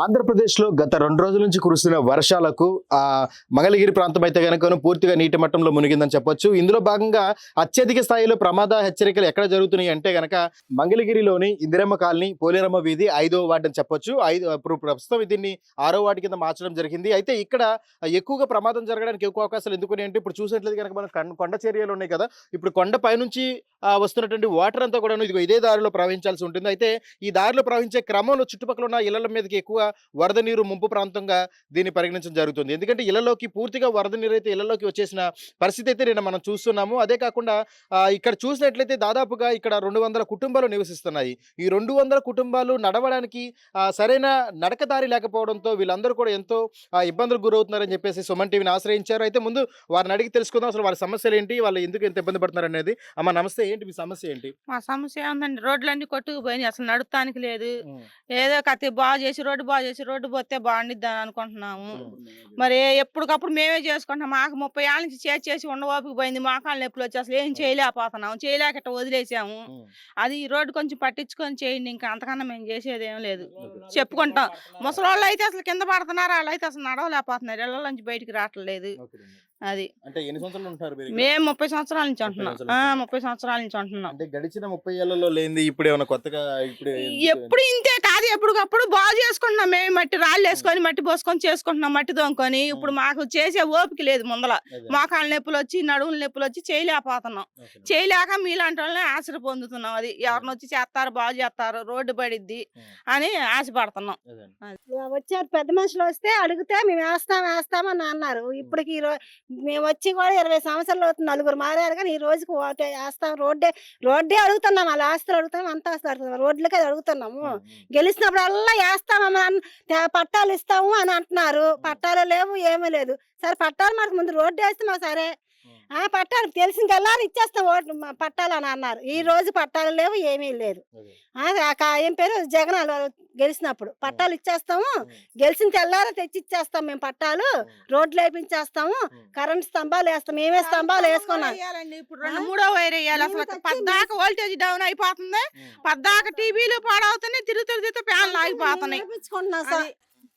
ఆంధ్రప్రదేశ్లో గత రెండు రోజుల నుంచి కురుస్తున్న వర్షాలకు ఆ మంగళగిరి ప్రాంతం అయితే కనుక పూర్తిగా నీటి మట్టంలో మునిగిందని చెప్పొచ్చు. ఇందులో భాగంగా అత్యధిక స్థాయిలో ప్రమాద హెచ్చరికలు ఎక్కడ జరుగుతున్నాయి అంటే గనక మంగళగిరిలోని ఇందిరమ్మ కాలనీ పోలేరమ్మ వీధి ఐదో వార్డు అని చెప్పొచ్చు. ఐదు ఇప్పుడు ప్రస్తుతం దీన్ని ఆరో వార్డు కింద మార్చడం జరిగింది. అయితే ఇక్కడ ఎక్కువగా ప్రమాదం జరగడానికి ఎక్కువ అవకాశాలు ఎందుకుని అంటే ఇప్పుడు చూసినట్లయితే కనుక మనం కొండ చర్యలు ఉన్నాయి కదా. ఇప్పుడు కొండ పైనుంచి వస్తున్నటువంటి వాటర్ అంతా కూడా ఇదిగో ఇదే దారిలో ప్రవహించాల్సి ఉంటుంది. అయితే ఈ దారిలో ప్రవహించే క్రమంలో చుట్టుపక్కల ఉన్న ఇళ్ళ మీదకి ఎక్కువ వరద నీరు ముంపు ప్రాంతంగా దీన్ని పరిగణించడం జరుగుతుంది. ఎందుకంటే ఇళ్ళలోకి పూర్తిగా వరద నీరు అయితే ఇళ్ళలోకి వచ్చేసిన పరిస్థితి అయితే నేను మనం చూస్తున్నాము. అదే కాకుండా ఇక్కడ చూసినట్లయితే దాదాపుగా ఇక్కడ రెండు వందల కుటుంబాలు నివసిస్తున్నాయి. ఈ రెండు వందల కుటుంబాలు నడవడానికి సరైన నడకదారి లేకపోవడంతో వీళ్ళందరూ కూడా ఎంతో ఇబ్బందులకు గురవుతున్నారని చెప్పేసి సుమన్ టీవీని ఆశ్రయించారు. అయితే ముందు వారిని అడిగి తెలుసుకుందాం. అసలు వారి సమస్యలు ఏంటి? వాళ్ళు ఎందుకు ఎంత ఇబ్బంది పడుతున్నారు అనేది. అమ్మ నమస్తే. ఏంటి మీ సమస్య ఏంటి? మా సమస్య ఏందండి రోడ్లన్నీ కొట్టుకుపోయినాయి. అసలు నడుస్తానికి లేదు. ఏదో కత్తి బాగు చేసి రోడ్డు బాగు చేసి రోడ్డు పోతే బాగుండిద్ది అని అనుకుంటున్నాము. మరి ఎప్పటికప్పుడు మేమే చేసుకుంటాం. మాకు ముప్పై ఏళ్ళ నుంచి చేసి చేసి ఉండవోపిక పోయింది. మోకాళ్ళ నొప్పులు వచ్చి అసలు ఏం చేయలేకపోతున్నాం. చేయలేక ఇట్ట వదిలేసాము. అది ఈ రోడ్డు కొంచెం పట్టించుకొని చేయండి. ఇంకా అంతకన్నా మేము చేసేది ఏం లేదు. చెప్పుకుంటాం ముసలోళ్ళు అయితే అసలు కింద పడుతున్నారు. వాళ్ళు అయితే అసలు నడవలేకపోతున్నారు. ఇళ్ళ నుంచి బయటికి రావట్లేదు. అది అంటే ఎన్ని సంవత్సరాలు ఉంటారు మీరు? మేము ముప్పై సంవత్సరాల నుంచి ఉంటున్నాం నుంచి. ముప్పై సంవత్సరాల నుంచి ఉంటున్నాం అంటే గడిచిన ముప్పై ఏళ్ళలో లేనిది ఇప్పుడు ఏమైనా కొత్తగా ఇప్పుడు ఎప్పుడు ఇంతే కాదు ఎప్పటికప్పుడు బాగు చేసుకుంటున్నాం మేము. మట్టి రాళ్ళు వేసుకొని మట్టి పోసుకొని చేసుకుంటున్నాం మట్టి దొంకొని ఇప్పుడు మాకు చేసే ఓపిక లేదు ముందల. మోకాళ్ళ నొప్పులు వచ్చి నడువుల నొప్పులు వచ్చి చేయలేకపోతున్నాం. చేయలేక మీలాంటి వాళ్ళని ఆశ పొందుతున్నాం అది. ఎవరిని వచ్చి చేస్తారు బాగు చేస్తారు రోడ్డు పడిద్ది అని ఆశపడుతున్నాం. వచ్చారు పెద్ద మనుషులు వస్తే అడిగితే మేము వేస్తాం వేస్తామని అన్నారు. ఇప్పటికి మేము వచ్చి కూడా ఇరవై సంవత్సరాలు అవుతుంది నలుగురు మారారు కానీ ఈ రోజుకి ఓటే వేస్తాం. రోడ్డే రోడ్డే అడుగుతున్నాం వాళ్ళ ఆస్తులు అడుగుతాం అంత ఆస్తులు అడుగుతాం రోడ్లకే అడుగుతున్నాము. గెలిచినప్పుడల్లా అన్- తే- పట్టాలు ఇస్తాము అని అంటున్నారు. పట్టాలు లేవు ఏమీ లేదు. సరే పట్టాలు మనకు ముందు రోడ్డు వేస్తున్నాం సరే. ఆ పట్టాలు తెలిసిన కల్లారు ఇచ్చేస్తాం ఓట్లు మ- పట్టాలు అని అన్నారు. ఈ రోజు పట్టాలు లేవు ఏమీ లేదు. ఆ, ఆ కా- ఏం పేరు? జగన్ వాళ్ళు గెలిచినప్పుడు. పట్టాలు ఇచ్చేస్తాము గెలిచిన తెల్లారా తెచ్చి ఇచ్చేస్తాం మేము పట్టాలు. రోడ్లు వేపించేస్తాము కరెంట్ స్తంభాలు వేస్తాం మేమే స్తంభాలు వేసుకున్నాం? మూడో వైర్ వేయాలి అసలు. పద్దాక వోల్టేజ్ డౌన్ అయిపోతుంది. పద్దాక టీవీలు పాడవుతున్నాయి తిరుగుతూ తిరుగుతూ ఫ్యాన్లు ఆగిపోతున్నాయి.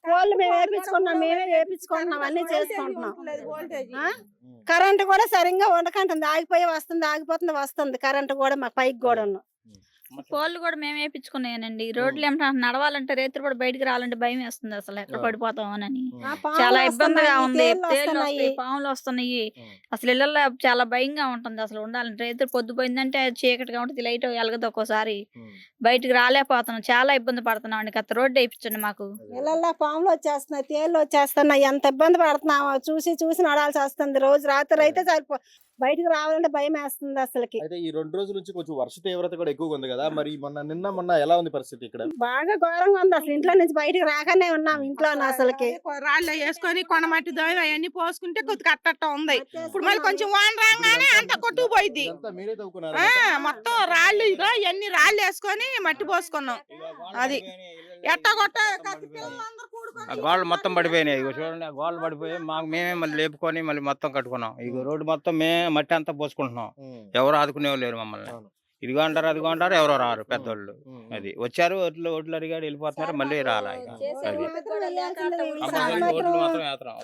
కోళ్ళు మేము వేపించుకున్నాం మేమే వేపించుకుంటున్నాం అన్ని చేసుకుంటున్నాం వోల్టేజ్. ఆ? కరెంట్ కూడా సరిగ్గా ఉండకంటుంది ఆగిపోయి వస్తుంది ఆగిపోతుంది వస్తుంది కరెంట్ కూడా మా పైకి కూడా ఉన్నాం పోల్లు కూడా మేము వేయించుకున్నాయనండి రోడ్లు ఏమిటా నడవాలంటే రేతులు కూడా బయటికి రావాలంటే భయం వేస్తుంది అసలు ఎక్కడ. పడిపోతామోనని. చాలా ఇబ్బందిగా ఉంది. పాములు వస్తున్నాయి. అసలు ఇళ్ళల్లో చాలా భయంగా ఉంటుంది అసలు ఉండాలంటే. రేతులు పొద్దుపోయిందంటే చీకటిగా ఉంటుంది లైట్ వెలగదు ఒక్కోసారి. బయటికి రాలేకపోతున్నాం. చాలా ఇబ్బంది పడుతున్నాం అండి. గత రోడ్డు వేయించండి మాకు. ఇళ్ళల్లో పాములు వచ్చేస్తున్నాయి తేళ్ళు వచ్చేస్తున్నాయి. ఎంత ఇబ్బంది పడుతున్నామో చూసి చూసి నడాల్సి వస్తుంది. రోజు రాత్రి అయితే సరిపో బయటకు రావాలంటే భయం వేస్తుంది అసలుకి. అయితే ఈ రెండు రోజుల నుంచి కొంచెం వర్ష తీవ్రత కూడా ఎక్కువగా ఉంది కదా మరి మొన్న నిన్న మొన్న ఎలా ఉంది పరిస్థితి ఇక్కడ? బాగా ఘోరంగా ఉంది అసలు. ఇంట్లో నుంచి బయటకు రాకనే ఉన్నాం ఇంట్లో అసలుకి. రాళ్ళు వేసుకొని కొండ మట్టి దోమి అవన్నీ పోసుకుంటే కొద్దిగా అట్టట్ట ఉంది. ఇప్పుడు మళ్ళీ కొంచెం వాన రాగానే అంత కొట్టుకుపోయింది మొత్తం రాళ్ళు ఇగో ఇవన్నీ రాళ్ళు వేసుకొని మట్టి పోసుకున్నాం. అది ఎట్ట కొట్ట గోడలు మొత్తం పడిపోయినాయి ఇగో చూడండి ఆ గోడలు పడిపోయి మాకు మేమే మళ్ళీ లేపుకొని మళ్ళీ మొత్తం కట్టుకున్నాం. ఇగో రోడ్డు మొత్తం మేమే మట్టి అంతా పోసుకుంటున్నాం. ఎవరు ఆదుకునే లేరు మమ్మల్ని. ఇదిగో అంటారు అదిగో అంటారు ఎవరో రారు పెద్దోళ్ళు. అది వచ్చారు ఒడ్లు ఒడ్లు అడిగాడు వెళ్ళిపోతున్నారు మళ్ళీ రాలా ఓట్లు.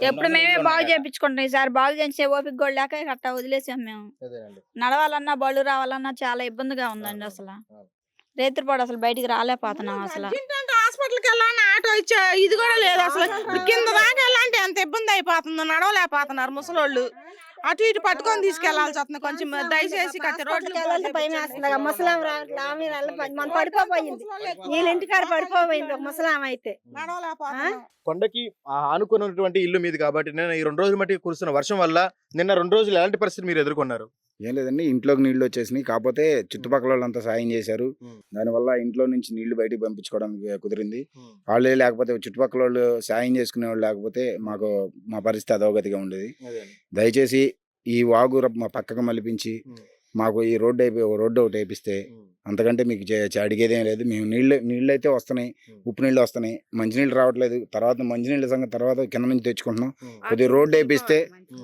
ఎప్పుడు మేమే బాగు. చేయించుకుంటాం ఈసారి బాగు చేసే ఓపిక కూడా లేక కట్ట వదిలేసాం మేము. నడవాలన్నా బళ్ళు రావాలన్నా చాలా ఇబ్బందిగా ఉందండి అసలు. రేత్రిపాడు అసలు బయటికి రాలేకపోతున్నాం అసలు. హాస్పిటల్కి వెళ్ళాలని ఆటో ఇచ్చా ఇది కూడా లేదు అసలు. కింద దాకా వెళ్ళాలంటే ఎంత ఇబ్బంది అయిపోతుందో నడవలేకపోతున్నారు ముసలోళ్ళు. అటు ఇటు పట్టుకొని తీసుకెళ్ళాల్సి వస్తుంది. కొంచెం దయచేసి రోడ్లు ముసలాం మన పడిపోయింది వీళ్ళ ఇంటికాడ పడిపోయింది ఒక ముసలాం అయితే. కొండకి ఆ ఆనుకున్నటువంటి ఇల్లు మీది కాబట్టి నేను ఈ రెండు రోజుల మట్టి కురుస్తున్న వర్షం వల్ల నిన్న రెండు రోజులు ఎలాంటి పరిస్థితి మీరు ఎదుర్కొన్నారు? ఏం లేదండి ఇంట్లోకి నీళ్ళు వచ్చేసినాయి. కాకపోతే చుట్టుపక్కల వాళ్ళంతా సాయం చేశారు. దానివల్ల ఇంట్లో నుంచి నీళ్ళు బయటికి పంపించుకోవడానికి కుదిరింది. వాళ్ళే లేకపోతే చుట్టుపక్కల వాళ్ళు సాయం చేసుకునే వాళ్ళు లేకపోతే మాకు మా పరిస్థితి అధోగతిగా ఉండేది. దయచేసి ఈ వాగు మా పక్కకు మలిపించి. మాకు ఈ రోడ్డు అయిపోయి రోడ్డు ఒకటి వేపిస్తే అంతకంటే మీకు అడిగేదేం లేదు. మేము నీళ్ళు నీళ్ళు అయితే వస్తున్నాయి. ఉప్పు నీళ్ళు వస్తున్నాయి మంచినీళ్ళు రావట్లేదు. తర్వాత మంచినీళ్ళ సంగతి తర్వాత కింద నుంచి తెచ్చుకుంటున్నాం. కొద్దిగా రోడ్డు వేపిస్తే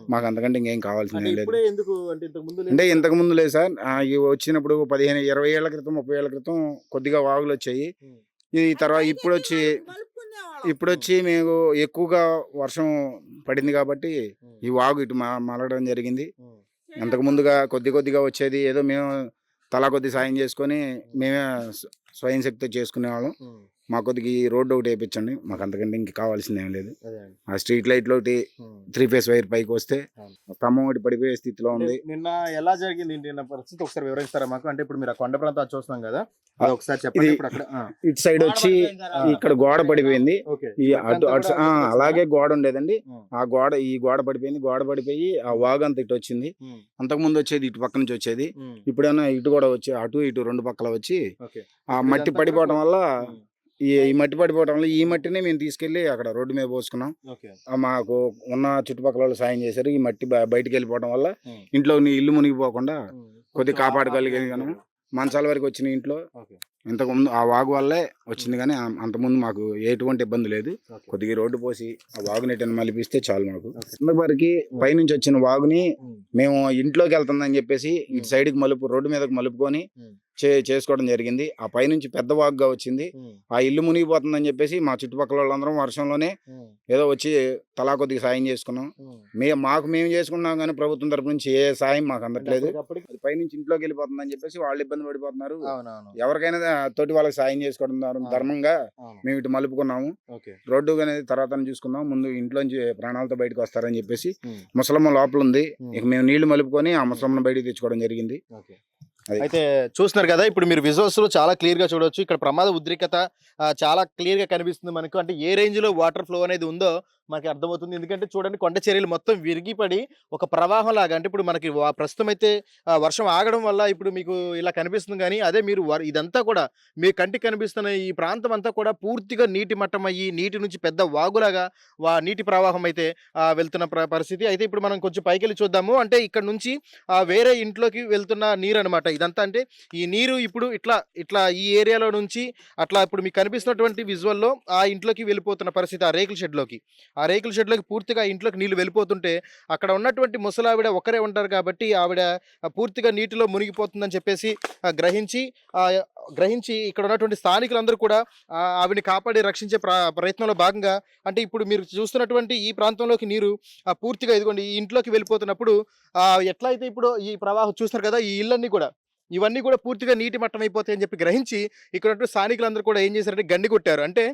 మాకు అంతకంటే ఇంకేం కావాల్సింది అంటే లేదు. ఇప్పుడే ఎందుకు అంటే ఇంతకు ముందు లేదు? సార్. వచ్చినప్పుడు పదిహేను ఇరవై ఏళ్ళ క్రితం ముప్పై ఏళ్ళ క్రితం కొద్దిగా వాగులు వచ్చాయి. ఈ తర్వాత ఇప్పుడు వచ్చి ఇప్పుడు వచ్చి మేము ఎక్కువగా వర్షం పడింది కాబట్టి. ఈ వాగు ఇటు మా మలగడం జరిగింది. ఉమ్. అంతకు ముందుగా కొద్ది కొద్దిగా వచ్చేది ఏదో మేము తలా కొద్ది సాయం చేసుకొని మేమే స్వ- స్వయం శక్తి చేసుకునేవాళ్ళం. మా కొద్దిగా ఈ రోడ్డు ఒకటి వేయించండి మాకు అంతకంటే ఇంక కావాల్సింది ఏం లేదు. ఆ స్ట్రీట్ లైట్లు ఒకటి. త్రీ ఫేస్ వైర్ పైకి వస్తే. స్తంభం ఒకటి పడిపోయే స్థితిలో ఉంది. నిన్న ఎలా జరిగింది? నిన్న పరిస్థితి ఒకసారి వివరిస్తారా మాకు? అంటే ఇప్పుడు మీరు ఆ కొండ ప్రాంతం చూస్తున్నాం కదా. అది ఒకసారి చెప్పండి. ఇప్పుడు అక్కడ ఇటు సైడ్ వచ్చి ఇక్కడ గోడ పడిపోయింది. ఈ అటు అటు అలాగే గోడ ఉండేదండి. ఆ. గోడ ఈ గోడ పడిపోయింది. గోడ పడిపోయి ఆ వాగు అంత ఇటు వచ్చింది. అంతకు ముందు వచ్చేది ఇటు పక్క నుంచి వచ్చేది. ఉమ్. ఇప్పుడేమో ఇటు కూడా వచ్చి అటు ఇటు రెండు పక్కల వచ్చి ఆ మట్టి పడిపోవడం వల్ల. ఈ ఈ మట్టి పడిపోవడం వల్ల ఈ మట్టిని మేము తీసుకెళ్ళి అక్కడ రోడ్డు మీద పోసుకున్నాం. మాకు ఉన్న చుట్టుపక్కల వాళ్ళు సాయం చేశారు. ఈ మట్టి బయటికి వెళ్ళిపోవడం వల్ల. ఇంట్లో ఇల్లు మునిగిపోకుండా. కొద్దిగా కాపాడగలిగాను మంచాల వరకు వచ్చిన ఇంట్లో. ఇంతకు ముందు ఆ వాగు వల్లే వచ్చింది కానీ అంతకుముందు మాకు ఎటువంటి ఇబ్బంది లేదు. కొద్దిగా రోడ్డు పోసి ఆ వాగుని ఎటైనా మలిపిస్తే చాలు మాకు. వరకు పైనుంచి వచ్చిన వాగుని. మేము ఇంట్లోకి వెళ్తుందని చెప్పేసి ఇటు సైడ్కి మలుపు రోడ్డు మీదకి మలుపుకొని. చే చేసుకోవడం జరిగింది ఆ పైనుంచి పెద్ద వాగుగా వచ్చింది. ఆ ఇల్లు మునిగిపోతుందని చెప్పేసి మా చుట్టుపక్కల వాళ్ళందరం వర్షంలోనే. ఏదో వచ్చి తలా కొద్దిగా సాయం చేసుకున్నాం. మే మాకు మేము చేసుకున్నాం కానీ ప్రభుత్వం తరపు నుంచి ఏ సాయం మాకు అందట్లేదు అది పైనుంచి ఇంట్లోకి వెళ్ళిపోతుందని చెప్పేసి వాళ్ళు ఇబ్బంది పడిపోతున్నారు ఎవరికైనా తోటి వాళ్ళకి సాయం చేసుకోవడం. ధర్మంగా. మేము ఇటు మలుపుకున్నాము రోడ్డు అనేది తర్వాత చూసుకుందాం ముందు ఇంట్లోంచి ప్రాణాలతో బయటకు వస్తారని చెప్పేసి. ముసలమ్మ లోపల ఉంది. ఇక మేము నీళ్ళు మలుపుకొని ఆ ముసలమ్మను బయటికి తెచ్చుకోవడం జరిగింది. అయితే చూస్తున్నారు కదా ఇప్పుడు మీరు విజువల్స్లో చాలా క్లియర్గా చూడొచ్చు. ఇక్కడ ప్రమాద ఉద్రిక్తత చాలా క్లియర్గా కనిపిస్తుంది మనకు. అంటే ఏ రేంజ్లో వాటర్ ఫ్లో అనేది ఉందో మనకి అర్థమవుతుంది. ఎందుకంటే చూడండి కొండ చర్యలు మొత్తం విరిగిపడి ఒక ప్రవాహం లాగా అంటే ఇప్పుడు మనకి వా- ప్రస్తుతం అయితే వర్షం ఆగడం వల్ల ఇప్పుడు మీకు ఇలా కనిపిస్తుంది కానీ అదే మీరు వర్- ఇదంతా కూడా మీ కంటికి కనిపిస్తున్న ఈ ప్రాంతం అంతా కూడా పూర్తిగా నీటి మట్టం అయ్యి నీటి నుంచి పెద్ద వాగులాగా వా నీటి ప్రవాహం అయితే వెళ్తున్న ప్ర- పరిస్థితి. అయితే ఇప్పుడు మనం కొంచెం పైకి వెళ్ళి చూద్దాము. అంటే ఇక్కడ నుంచి వేరే ఇంట్లోకి వెళ్తున్న నీరు అనమాట ఇదంతా అంటే ఈ నీరు ఇప్పుడు ఇట్లా ఇట్లా ఈ ఏరియాలో నుంచి అట్లా ఇప్పుడు మీకు కనిపిస్తున్నటువంటి విజువల్లో ఆ ఇంట్లోకి వెళ్ళిపోతున్న పరిస్థితి ఆ రేకుల షెడ్లోకి. ఆ రేకుల షెడ్లోకి పూర్తిగా ఇంట్లోకి నీళ్ళు వెళ్ళిపోతుంటే అక్కడ ఉన్నటువంటి ముసలావిడ ఒకరే ఉంటారు కాబట్టి ఆవిడ పూర్తిగా నీటిలో మునిగిపోతుందని చెప్పేసి గ్రహించి గ్రహించి ఇక్కడ ఉన్నటువంటి స్థానికులందరూ కూడా ఆవిడని కాపాడి రక్షించే ప్ర ప్రయత్నంలో భాగంగా అంటే ఇప్పుడు మీరు చూస్తున్నటువంటి ఈ ప్రాంతంలోకి నీరు ఆ, పూర్తిగా ఇదిగోండి ఈ ఇంట్లోకి వెళ్ళిపోతున్నప్పుడు ఎట్లయితే ఎట్లా అయితే ఇప్పుడు ఈ ప్రవాహం చూస్తున్నారు కదా ఈ ఇళ్ళన్నీ కూడా ఇవన్నీ కూడా పూర్తిగా నీటి మట్టం అయిపోతాయని చెప్పి గ్రహించి ఇక్కడ స్థానికులందరూ కూడా ఏం చేశారంటే గండి కొట్టారు. అంటే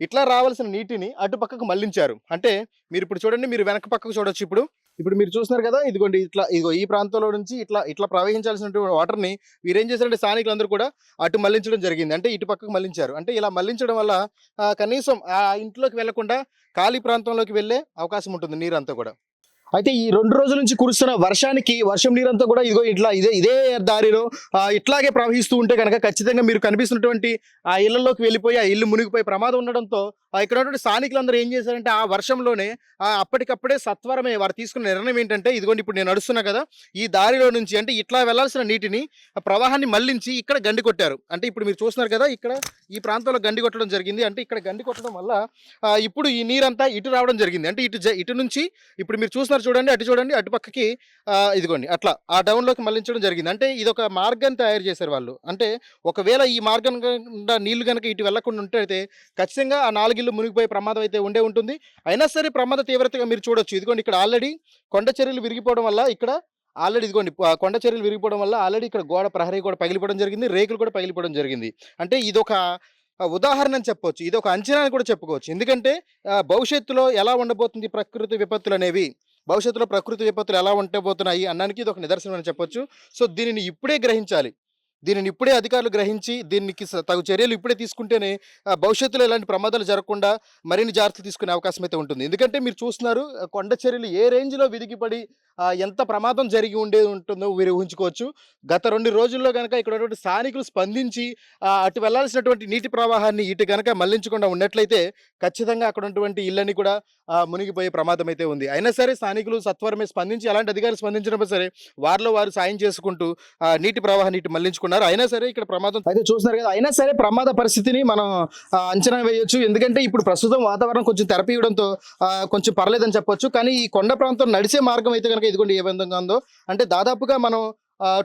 ఇట్లా రావాల్సిన నీటిని అటు పక్కకు మళ్ళించారు. అంటే మీరు ఇప్పుడు చూడండి మీరు వెనక పక్కకు చూడొచ్చు ఇప్పుడు. ఇప్పుడు మీరు చూస్తున్నారు కదా ఇదిగోండి ఇట్లా ఇదిగో ఈ ప్రాంతంలో నుంచి ఇట్లా ఇట్లా ప్రవహించాల్సినటువంటి వాటర్ని వీరు ఏం చేశారంటే స్థానికులందరూ కూడా అటు మళ్ళించడం జరిగింది. అంటే ఇటు పక్కకు మళ్ళించారు. అంటే ఇలా మళ్ళించడం వల్ల కనీసం ఆ ఇంట్లోకి వెళ్ళకుండా ఖాళీ ప్రాంతంలోకి వెళ్ళే అవకాశం ఉంటుంది నీరంతా కూడా. అయితే ఈ రెండు రోజుల నుంచి కురుస్తున్న వర్షానికి వర్షం నీరంతా కూడా ఇదిగో ఇట్లా ఇదే ఇదే దారిలో ఇట్లాగే ప్రవహిస్తూ ఉంటే కనుక ఖచ్చితంగా మీరు కనిపిస్తున్నటువంటి ఆ ఇళ్ళలోకి వెళ్ళిపోయి ఆ ఇల్లు మునిగిపోయి ప్రమాదం ఉండడంతో ఇక్కడ ఉన్నటువంటి స్థానికులందరూ ఏం చేశారంటే ఆ వర్షంలోనే అప్పటికప్పుడే సత్వరమే వారు తీసుకున్న నిర్ణయం ఏంటంటే ఇదిగోండి ఇప్పుడు నేను నడుస్తున్నా కదా ఈ దారిలో నుంచి అంటే ఇట్లా వెళ్ళాల్సిన నీటిని ప్రవాహాన్ని మళ్ళించి ఇక్కడ గండి కొట్టారు. అంటే ఇప్పుడు మీరు చూస్తున్నారు కదా ఇక్కడ ఈ ప్రాంతంలో గండి కొట్టడం జరిగింది. అంటే ఇక్కడ గండి కొట్టడం వల్ల ఇప్పుడు ఈ నీరంతా ఇటు రావడం జరిగింది. అంటే ఇటు జ- ఇటు నుంచి ఇప్పుడు మీరు చూస్తున్నారు చూడండి అటు చూడండి అటు పక్కకి ఇదిగోండి అట్లా ఆ డౌన్లోకి మళ్ళించడం జరిగింది. అంటే ఇది ఒక మార్గాన్ని తయారు చేశారు వాళ్ళు. అంటే ఒకవేళ ఈ మార్గం నీళ్ళు కనుక ఇటు వెళ్ళకుండా ఉంటే అయితే ఖచ్చితంగా ఆ నాలుగిళ్ళు మునిగిపోయే ప్రమాదం అయితే ఉండే ఉంటుంది. అయినా సరే ప్రమాద తీవ్రతగా మీరు చూడొచ్చు. ఇదిగోండి ఇక్కడ ఆల్రెడీ కొండ చర్యలు విరిగిపోవడం వల్ల ఇక్కడ ఆల్రెడీ ఇదిగోండి కొండ చర్యలు విరిగిపోవడం వల్ల ఆల్రెడీ ఇక్కడ గోడ ప్రహరీ కూడా పగిలిపోవడం జరిగింది రేకులు కూడా పగిలిపోవడం జరిగింది. అంటే ఇదొక ఉదాహరణ అని చెప్పవచ్చు ఇది ఒక అంచనా అని కూడా చెప్పుకోవచ్చు. ఎందుకంటే భవిష్యత్తులో ఎలా ఉండబోతుంది ప్రకృతి విపత్తులు అనేవి? భవిష్యత్తులో ప్రకృతి విపత్తులు ఎలా ఉండబోతున్నాయి అన్నానికి ఇది ఒక నిదర్శనం అని చెప్పొచ్చు. సో దీనిని ఇప్పుడే గ్రహించాలి. దీనిని ఇప్పుడే అధికారులు గ్రహించి దీనికి తగు చర్యలు ఇప్పుడే తీసుకుంటేనే భవిష్యత్తులో ఇలాంటి ప్రమాదాలు జరగకుండా మరిన్ని జాగ్రత్తలు తీసుకునే అవకాశం అయితే ఉంటుంది. ఎందుకంటే మీరు చూస్తున్నారు కొండ చర్యలు ఏ రేంజ్లో విదిగిపడి ఎంత ప్రమాదం జరిగి ఉండేది ఉంటుందో మీరు ఊహించుకోవచ్చు. గత రెండు రోజుల్లో కనుక ఇక్కడ స్థానికులు స్పందించి అటు వెళ్ళాల్సినటువంటి నీటి ప్రవాహాన్ని ఇటు కనుక మళ్ళించకుండా ఉన్నట్లయితే ఖచ్చితంగా అక్కడ ఉన్నటువంటి ఇళ్ళని కూడా మునిగిపోయే ప్రమాదం అయితే ఉంది. అయినా సరే స్థానికులు సత్వరమే స్పందించి అలాంటి అధికారులు స్పందించినప్పుడు సరే వారిలో వారు సాయం చేసుకుంటూ ఆ, నీటి ప్రవాహాన్ని ఇటు మళ్ళించుకున్నారు. అయినా సరే ఇక్కడ ప్రమాదం అయితే చూస్తున్నారు కదా. అయినా సరే ప్రమాద పరిస్థితిని మనం అంచనా వేయొచ్చు. ఎందుకంటే ఇప్పుడు ప్రస్తుతం వాతావరణం కొంచెం తెరపీయడంతో కొంచెం పర్లేదని చెప్పొచ్చు. కానీ ఈ కొండ ప్రాంతం నడిచే మార్గం అయితే కనుక ఇదిగోండి ఏ విధంగా ఉందో. అంటే దాదాపుగా మనం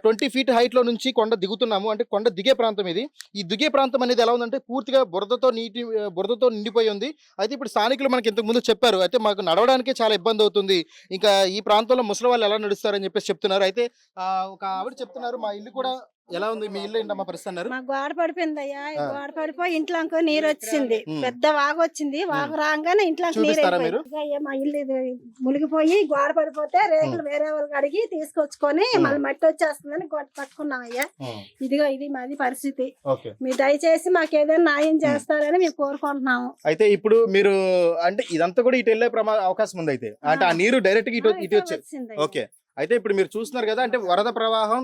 ట్వంటీ ఫీట్ హైట్లో నుంచి కొండ దిగుతున్నాము. అంటే కొండ దిగే ప్రాంతం ఇది. ఈ దిగే ప్రాంతం అనేది ఎలా ఉందంటే పూర్తిగా బురదతో నీటి బురదతో నిండిపోయి ఉంది. అయితే ఇప్పుడు స్థానికులు మనకి ఇంతకు ముందు చెప్పారు. అయితే మాకు నడవడానికే చాలా ఇబ్బంది అవుతుంది. ఇంకా ఈ ప్రాంతంలో ముసలి వాళ్ళు ఎలా నడుస్తారని చెప్పేసి చెప్తున్నారు. అయితే ఒక ఆవిడ చెప్తున్నారు మా ఇల్లు కూడా ఎలా ఉంది? మీ ఇల్లు ఏంటమ్మా పరిస్థితి అన్నారు? మా గోడ పడిపోయింది అయ్యా. గోడ పడిపోయి ఇంట్లోకి నీరు వచ్చింది. పెద్ద వాగు వచ్చింది. వాగు రాగానే ఇంట్లోకి నీరు అయిపోయింది. మా ఇల్లు మునిగిపోయి గోడ పడిపోతే రేకులు వేరే వాళ్ళకి అడిగి తీసుకొచ్చుకొని. మళ్ళీ మట్టి వచ్చేస్తుందని గోడ పట్టుకున్నాం అయ్యా ఇదిగో ఇది మాది పరిస్థితి. మీరు దయచేసి మాకు ఏదైనా న్యాయం చేస్తారని మేము కోరుకుంటున్నాము. అయితే ఇప్పుడు మీరు అంటే ఇదంతా కూడా ఇటు వెళ్ళే ప్రమాద అవకాశం ఉంది అయితే అంటే ఆ. నీరు డైరెక్ట్గా ఇటు ఇటు ఇటే వచ్చే వచ్చింది. ఓకే. అయితే ఇప్పుడు మీరు చూస్తున్నారు కదా అంటే వరద ప్రవాహం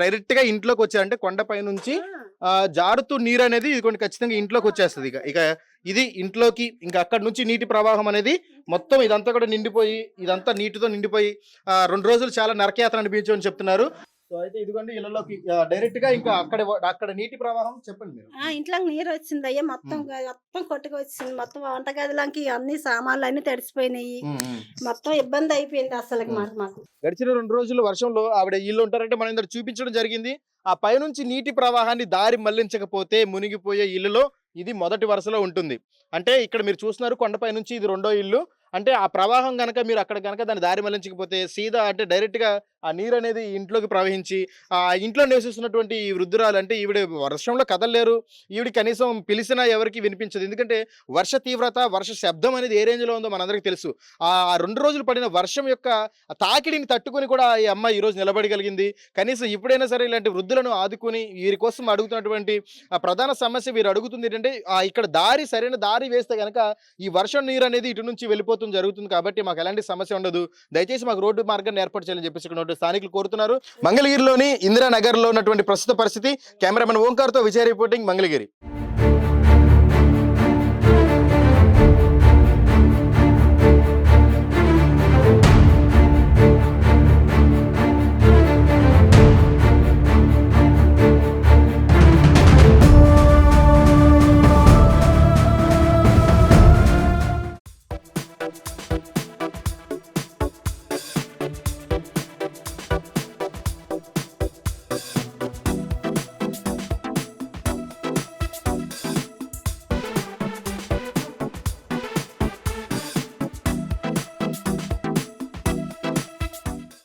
డైరెక్ట్గా ఇంట్లోకి వచ్చారంటే కొండపై నుంచి ఆ, జారుతూ నీరు అనేది ఇది కొన్ని ఖచ్చితంగా ఇంట్లోకి వచ్చేస్తుంది ఇక. ఇక ఇది ఇంట్లోకి ఇంకా అక్కడ నుంచి నీటి ప్రవాహం అనేది మొత్తం ఇదంతా కూడా నిండిపోయి ఇదంతా నీటితో నిండిపోయి ఆ, రెండు రోజులు చాలా నరకయాత్ర అనిపించమని చెప్తున్నారు. సో అయితే ఇదిగోండి ఇళ్ళలోకి డైరెక్ట్గా ఇంకా అక్కడ అక్కడ నీటి ప్రవాహం చెప్పండి మీరు. ఆ ఇంట్లోకి నీరు వచ్చింది అయ్యా మొత్తం మొత్తం కొట్టుకు వచ్చింది. మొత్తం వంటగదిలోకి అన్ని సామాన్లు అన్ని తడిసిపోయినాయి. మొత్తం ఇబ్బంది అయిపోయింది అసలు మాకు మాకు. గడిచిన రెండు రోజులు వర్షంలో ఆవిడ ఇల్లు ఉంటారంటే మనం ఇందులో చూపించడం జరిగింది. ఆ పైనుంచి నీటి ప్రవాహాన్ని దారి మళ్ళించకపోతే మునిగిపోయే ఇల్లులో ఇది మొదటి వరుసలో ఉంటుంది. అంటే ఇక్కడ మీరు చూస్తున్నారు కొండపై నుంచి ఇది రెండో ఇల్లు. అంటే ఆ ప్రవాహం గనక మీరు అక్కడ గనక దాన్ని దారి మళ్ళించకపోతే సీదా అంటే డైరెక్ట్గా ఆ నీరు అనేది ఇంట్లోకి ప్రవహించి ఆ ఇంట్లో నివసిస్తున్నటువంటి ఈ వృద్ధురాలు అంటే ఈవిడ వర్షంలో కదలలేరు. ఈవిడ కనీసం పిలిచినా ఎవరికి వినిపించదు. ఎందుకంటే వర్ష తీవ్రత వర్ష శబ్దం అనేది ఏ రేంజ్లో ఉందో మనందరికీ తెలుసు. ఆ రెండు రోజులు పడిన వర్షం యొక్క తాకిడిని తట్టుకొని కూడా ఈ అమ్మాయి ఈ రోజు నిలబడగలిగింది. కనీసం ఇప్పుడైనా సరే ఇలాంటి వృద్ధులను ఆదుకుని వీరి కోసం అడుగుతున్నటువంటి ఆ ప్రధాన సమస్య వీరు అడుగుతుంది ఏంటంటే ఇక్కడ దారి సరైన దారి వేస్తే కనుక ఈ వర్షం నీరు అనేది ఇటు నుంచి వెళ్ళిపోతుంది జరుగుతుంది కాబట్టి మాకు ఎలాంటి సమస్య ఉండదు. దయచేసి మాకు రోడ్డు మార్గాన్ని ఏర్పాటు చేయాలని చెప్పేసి ఉన్నటువంటి స్థానికులు కోరుతున్నారు. మంగళగిరిలోని ఇందిరానగర్లో ఉన్నటువంటి ప్రస్తుత పరిస్థితి కెమెరామెన్ ఓంకార్తో విజయ రిపోర్టింగ్ మంగళగిరి.